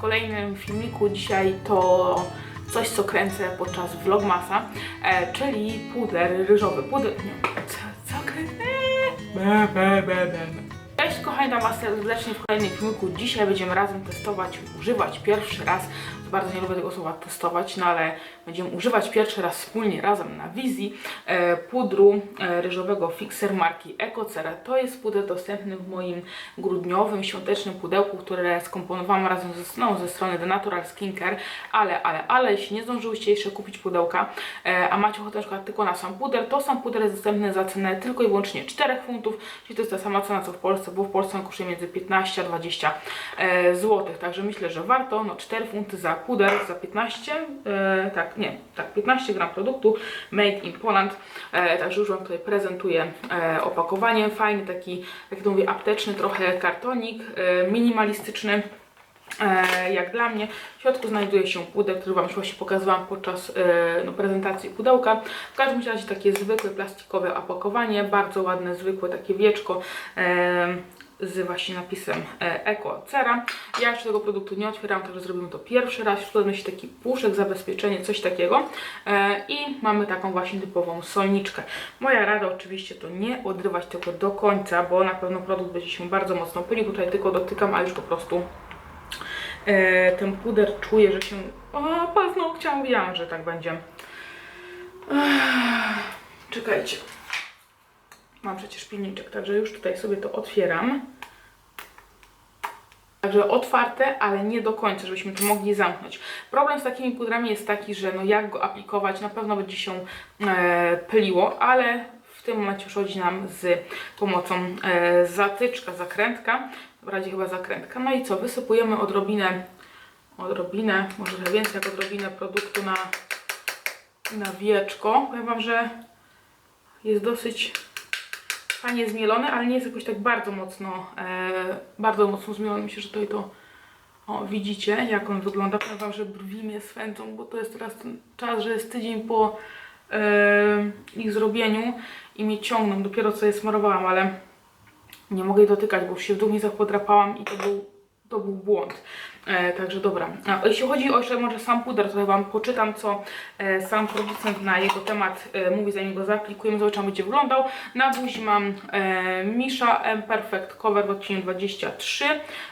kolejnym filmiku. Dzisiaj to coś, co kręcę podczas vlogmasa, e, czyli puder ryżowy. Puder... Nie, co, co kręcę? Witam serdecznie w kolejnym filmiku. Dzisiaj będziemy razem testować, używać pierwszy raz, bardzo nie lubię tego słowa testować, no ale będziemy używać pierwszy raz wspólnie razem na wizji e, pudru e, ryżowego Fixer marki Ecocera. To jest puder dostępny w moim grudniowym, świątecznym pudełku, które skomponowałam razem ze, no, ze strony The Natural Skincare, ale, ale, ale jeśli nie zdążyłyście jeszcze kupić pudełka, e, a macie ochotę na tylko na sam puder, to sam puder jest dostępny za cenę tylko i wyłącznie 4 funtów, czyli to jest ta sama cena co w Polsce, bo w Polsce on kosztuje między 15 a 20 e, zł, także myślę, że warto, no 4 funty za puder, za 15, e, tak, nie, tak, 15 gram produktu made in Poland, e, także już Wam tutaj prezentuję opakowanie, fajny taki, jak to mówię, apteczny trochę kartonik, minimalistyczny, jak dla mnie. W środku znajduje się puder, który Wam już właśnie pokazywałam podczas no, prezentacji pudełka. W każdym razie takie zwykłe plastikowe opakowanie, bardzo ładne, zwykłe takie wieczko. Z właśnie napisem e, Eco Cera. Ja jeszcze tego produktu nie otwieram, także zrobimy to pierwszy raz. Tutaj się taki puszek, zabezpieczenie, coś takiego. E, I mamy taką właśnie typową solniczkę. Moja rada oczywiście to nie odrywać tego do końca, bo na pewno produkt będzie się bardzo mocno pylił. Tutaj tylko dotykam, a już po prostu e, ten puder czuję, że się... O, paznokcia, mówiłam, że tak będzie. Czekajcie. Mam przecież pilniczek, także już tutaj sobie to otwieram. Także otwarte, ale nie do końca, żebyśmy to mogli zamknąć. Problem z takimi pudrami jest taki, że no jak go aplikować, na pewno będzie się e, ale w tym momencie przychodzi nam z pomocą e, zatyczka, zakrętka, w razie chyba zakrętka. No i co, wysypujemy odrobinę, odrobinę, może więcej jak odrobinę produktu na, na wieczko. Powiem Wam, że jest dosyć fajnie zmielony, ale nie jest jakoś tak bardzo mocno, e, bardzo mocno zmielony. Myślę, że tutaj to o, widzicie, jak on wygląda. Powiem Wam, że brwi mnie swędzą, bo to jest teraz ten czas, że jest tydzień po e, ich zrobieniu i mnie ciągną. Dopiero co je smarowałam, ale nie mogę jej dotykać, bo już się w miejscach podrapałam i to był, to był błąd. E, także dobra. A, jeśli chodzi o jeszcze może sam puder, to Wam poczytam, co e, sam producent na jego temat e, mówi, zanim go zaaplikujemy, zobaczymy, będzie wyglądał. Na buzi mam e, Misha M Perfect Cover w odcieniu 23,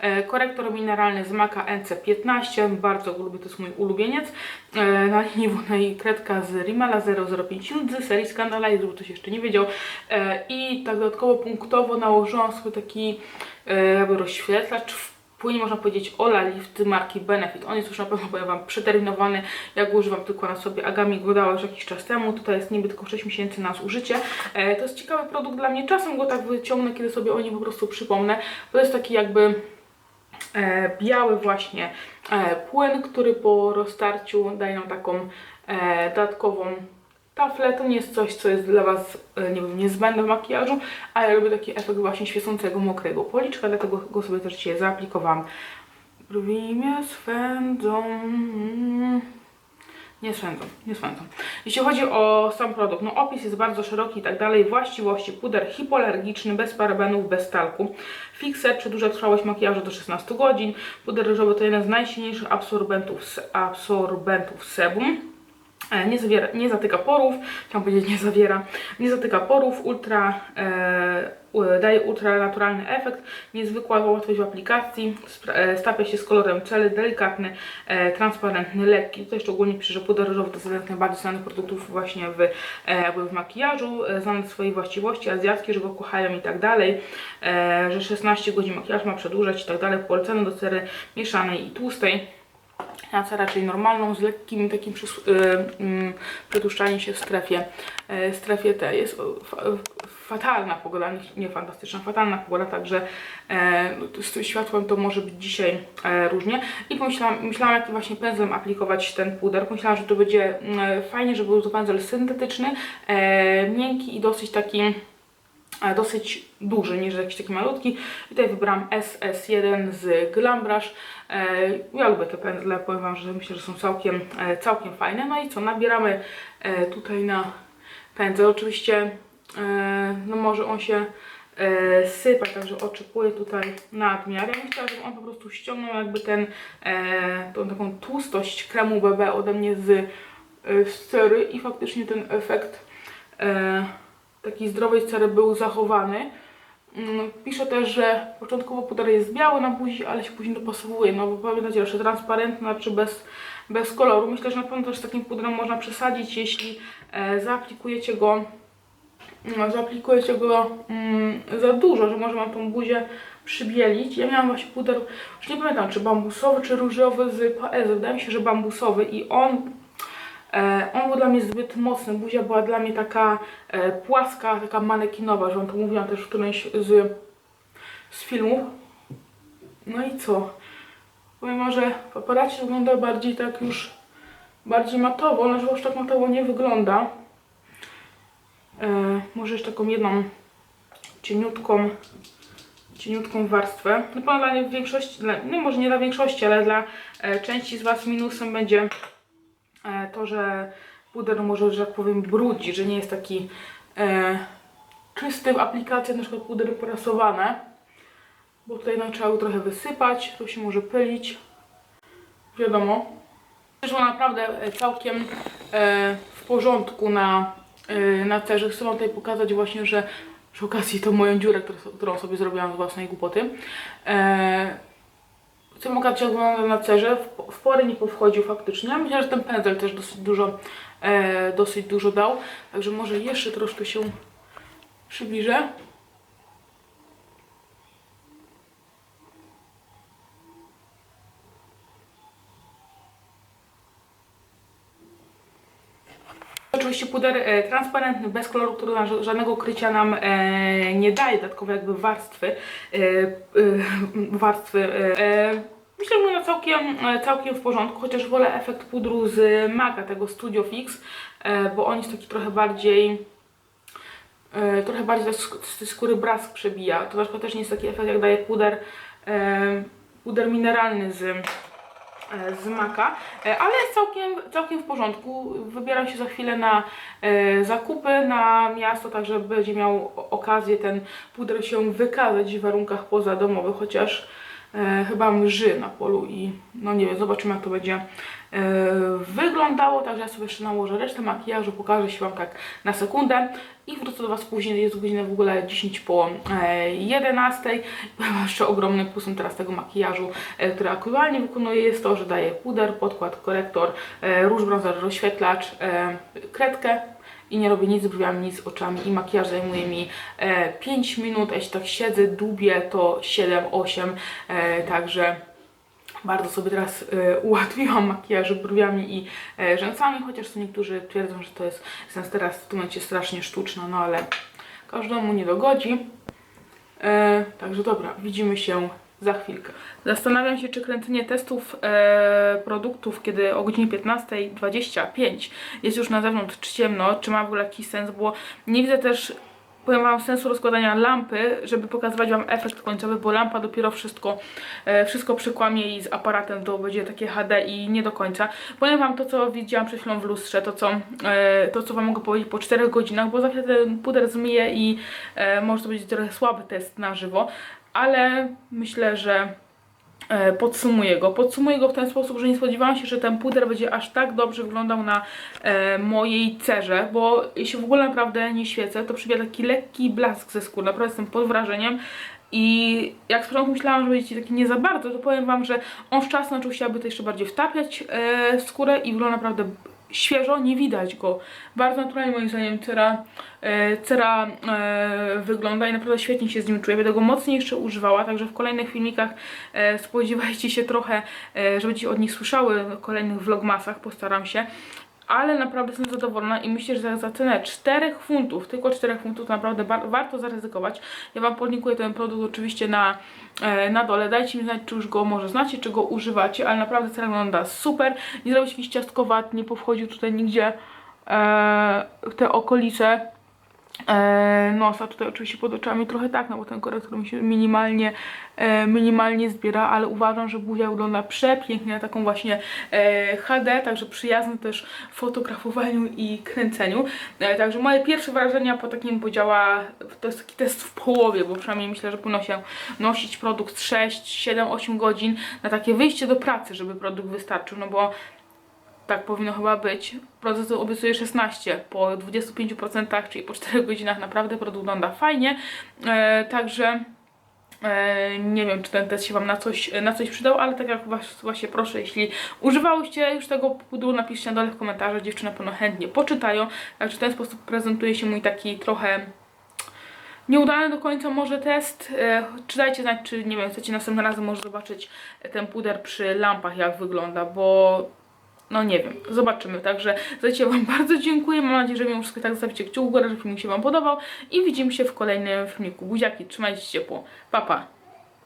e, korektor mineralny z Maka NC15, bardzo go lubię, to jest mój ulubieniec. E, na linii wodnej kredka z Rimela 005 z serii Scandalize, żeby ktoś jeszcze nie wiedział. E, I tak dodatkowo punktowo nałożyłam sobie taki e, jakby rozświetlacz w płynie można powiedzieć Ola Lift marki Benefit. On jest już na pewno, powiem Wam, przeterminowany. Ja używam tylko na sobie. Agami go dała już jakiś czas temu. Tutaj jest niby tylko 6 miesięcy na zużycie. E, to jest ciekawy produkt dla mnie. Czasem go tak wyciągnę, kiedy sobie o nim po prostu przypomnę. To jest taki jakby e, biały właśnie e, płyn, który po roztarciu daje nam taką e, dodatkową taflę. To nie jest coś, co jest dla Was, e, nie wiem, niezbędne w makijażu, ale ja lubię taki efekt właśnie świecącego, mokrego policzka, dlatego go sobie też dzisiaj zaaplikowałam. Mnie swędzą. Nie swędzą, nie swędzą. Jeśli chodzi o sam produkt, no opis jest bardzo szeroki i tak dalej. Właściwości puder hipoalergiczny, bez parabenów, bez talku. Fixer przedłuża trwałość makijażu do 16 godzin. Puder ryżowy to jeden z najsilniejszych absorbentów, absorbentów sebum. E, Nie, zawiera, nie zatyka porów, chciałam powiedzieć nie zawiera, nie zatyka porów, ultra, e, daje ultranaturalny efekt, niezwykła łatwość w aplikacji, e, stapia się z kolorem celi, delikatny, e, transparentny, lekki. Tutaj szczególnie pisze, że puder ryżowy to jeden z najbardziej znanych produktów właśnie w, e, w makijażu, e, znany swojej właściwości azjackie, że go kochają i tak dalej, e, że 16 godzin makijaż ma przedłużać i tak dalej, polecany do cery mieszanej i tłustej na raczej normalną, z lekkim takim przys- y, mm, przetłuszczaniem się w strefie, e, strefie T. Jest fa, fatalna pogoda, nie, fantastyczna, fatalna pogoda, także z światłem to może być dzisiaj różnie. I pomyślałam, myślałam jaki właśnie pędzlem aplikować ten puder. Pomyślałam, że to będzie fajnie, żeby był to pędzel syntetyczny, miękki i dosyć taki dosyć duży, niż jakiś taki malutki. I tutaj wybrałam SS1 z Glam Brush. E, Ja lubię te pędzle, powiem Wam, że myślę, że są całkiem, e, całkiem fajne. No i co, nabieramy e, tutaj na pędzel. Oczywiście, no może on się sypać, także oczekuję tutaj nadmiar. Ja bym chciała, żeby on po prostu ściągnął jakby ten, tą taką tłustość kremu BB ode mnie z, z cery i faktycznie ten efekt takiej zdrowej cery był zachowany. Mm, Pisze też, że początkowo puder jest biały na buzi, ale się później dopasowuje. No bo pamiętajcie, że transparentny czy bez, bez koloru. Myślę, że na pewno też z takim pudrem można przesadzić, jeśli e, zaaplikujecie go no, zaaplikujecie go mm, za dużo, że może Wam tą buzię przybielić. Ja miałam właśnie puder, już nie pamiętam, czy bambusowy, czy różowy z Paezy. Wydaje mi się, że bambusowy i on, on był dla mnie zbyt mocny. Buzia była dla mnie taka e, płaska, taka manekinowa, że Wam to mówiłam też w którymś z, z filmów. No i co? Wam, że w aparacie wygląda bardziej tak już, bardziej matowo, żywo już tak matowo nie wygląda. E, może jeszcze taką jedną cieniutką, cieniutką warstwę. Na pewno dla większości, dla, no może nie dla większości, ale dla e, części z Was minusem będzie e, to, że puder może, że tak powiem, brudzi, że nie jest taki e, czysty w aplikacji, na przykład pudery porasowane. Bo tutaj no, trzeba go trochę wysypać, to się może pylić. Wiadomo. Wyszło naprawdę e, całkiem e, w porządku na, e, na cerze. Chcę Wam tutaj pokazać właśnie, że przy okazji tą moją dziurę, którą sobie zrobiłam z własnej głupoty. E, Wam pokazać, jak wygląda na cerze. W, w pory nie powchodził faktycznie. Myślę, że ten pędzel też dosyć dużo, e, dosyć dużo dał. Także może jeszcze troszkę się przybliżę. Oczywiście puder e, transparentny, bez koloru, który żadnego krycia nam e, nie daje, dodatkowo jakby warstwy. E, warstwy. Myślę, że wygląda całkiem, całkiem w porządku, chociaż wolę efekt pudru z Maca, tego Studio Fix, bo on jest taki trochę bardziej trochę bardziej z skóry brask przebija. To na też nie jest taki efekt, jak daje puder, puder mineralny z, z Maka, e, ale jest całkiem, całkiem w porządku. Wybieram się za chwilę na e, zakupy na miasto, tak żeby będzie miał okazję ten puder się wykazać w warunkach pozadomowych, chociaż e, chyba mrzy na polu i no nie wiem, zobaczymy jak to będzie e, wyglądało, także ja sobie jeszcze nałożę resztę makijażu, pokażę się Wam tak na sekundę i wrócę do Was później, jest godzina w ogóle 10 po e, 11. Powiem wam jeszcze ogromnym plusem teraz tego makijażu, e, który aktualnie wykonuję jest to, że daję puder, podkład, korektor, e, róż bronzer, rozświetlacz, e, kredkę i nie robię nic z brwiami, nic z oczami i makijaż zajmuje mi e, 5 minut, a jeśli tak siedzę, dubię to 7-8, e, także bardzo sobie teraz e, ułatwiłam makijaż brwiami i e, rzęsami, chociaż to niektórzy twierdzą, że to jest sens teraz w tym momencie strasznie sztuczna, no ale każdemu nie dogodzi. E, także dobra, widzimy się za chwilkę. Zastanawiam się, czy kręcenie testów e, produktów, kiedy o godzinie 15.25 jest już na zewnątrz ciemno, czy ma w ogóle jakiś sens, bo nie widzę też powiem Wam sensu rozkładania lampy, żeby pokazywać Wam efekt końcowy, bo lampa dopiero wszystko, e, wszystko przykłamie i z aparatem to będzie takie HD i nie do końca. Powiem Wam to, co widziałam przed chwilą w lustrze, to co, e, to, co Wam mogę powiedzieć po 4 godzinach, bo za chwilę ten puder zmyje i e, może to być trochę słaby test na żywo, ale myślę, że podsumuję go. Podsumuję go w ten sposób, że nie spodziewałam się, że ten puder będzie aż tak dobrze wyglądał na e, mojej cerze, bo jeśli w ogóle naprawdę nie świecę, to przybija taki lekki blask ze skóry. Naprawdę jestem pod wrażeniem. I jak z początku myślałam, że będzie taki nie za bardzo, to powiem Wam, że on z czasem się, aby to jeszcze bardziej wtapiać e, skórę i wygląda naprawdę świeżo, nie widać go. Bardzo naturalnie moim zdaniem cera, e, cera e, wygląda i naprawdę świetnie się z nim czuję. Będę go mocniej jeszcze używała, także w kolejnych filmikach e, spodziewajcie się trochę, e, że będziecie od nich słyszały w kolejnych vlogmasach, postaram się. Ale naprawdę jestem zadowolona i myślę, że za, cenę 4 funtów, tylko 4 funtów, naprawdę warto zaryzykować. Ja Wam podlinkuję ten produkt oczywiście na, e, na dole. Dajcie mi znać, czy już go może znacie, czy go używacie, ale naprawdę cena wygląda super. Nie zrobił się jakiś ciastkowat, nie powchodził tutaj nigdzie e, w te okolice nosa tutaj oczywiście pod oczami trochę tak, no bo ten korektor mi się minimalnie, e, minimalnie zbiera, ale uważam, że buzia wygląda przepięknie na taką właśnie e, HD, także przyjazny też fotografowaniu i kręceniu. E, także moje pierwsze wrażenia po takim podziała, to jest taki test w połowie, bo przynajmniej myślę, że powinno się nosić produkt 6, 7, 8 godzin na takie wyjście do pracy, żeby produkt wystarczył, no bo tak powinno chyba być. Produkt obiecuje 16 po 25%, czyli po 4 godzinach naprawdę produkt wygląda fajnie. E, także e, nie wiem, czy ten test się Wam na coś, na coś przydał, ale tak jak was, właśnie proszę, jeśli używałyście już tego pudru, napiszcie na dole w komentarzach, dziewczyny na pewno chętnie poczytają. Także w ten sposób prezentuje się mój taki trochę Nieudany do końca może test. E, czy dajcie znać, czy nie wiem, chcecie następnym razem może zobaczyć ten puder przy lampach, jak wygląda, bo no nie wiem, zobaczymy. Także za dzisiaj Wam bardzo dziękuję. Mam nadzieję, że mimo wszystko tak zostawicie kciuk w górę, że film się Wam podobał i widzimy się w kolejnym filmiku. Buziaki, trzymajcie się ciepło. Pa, pa.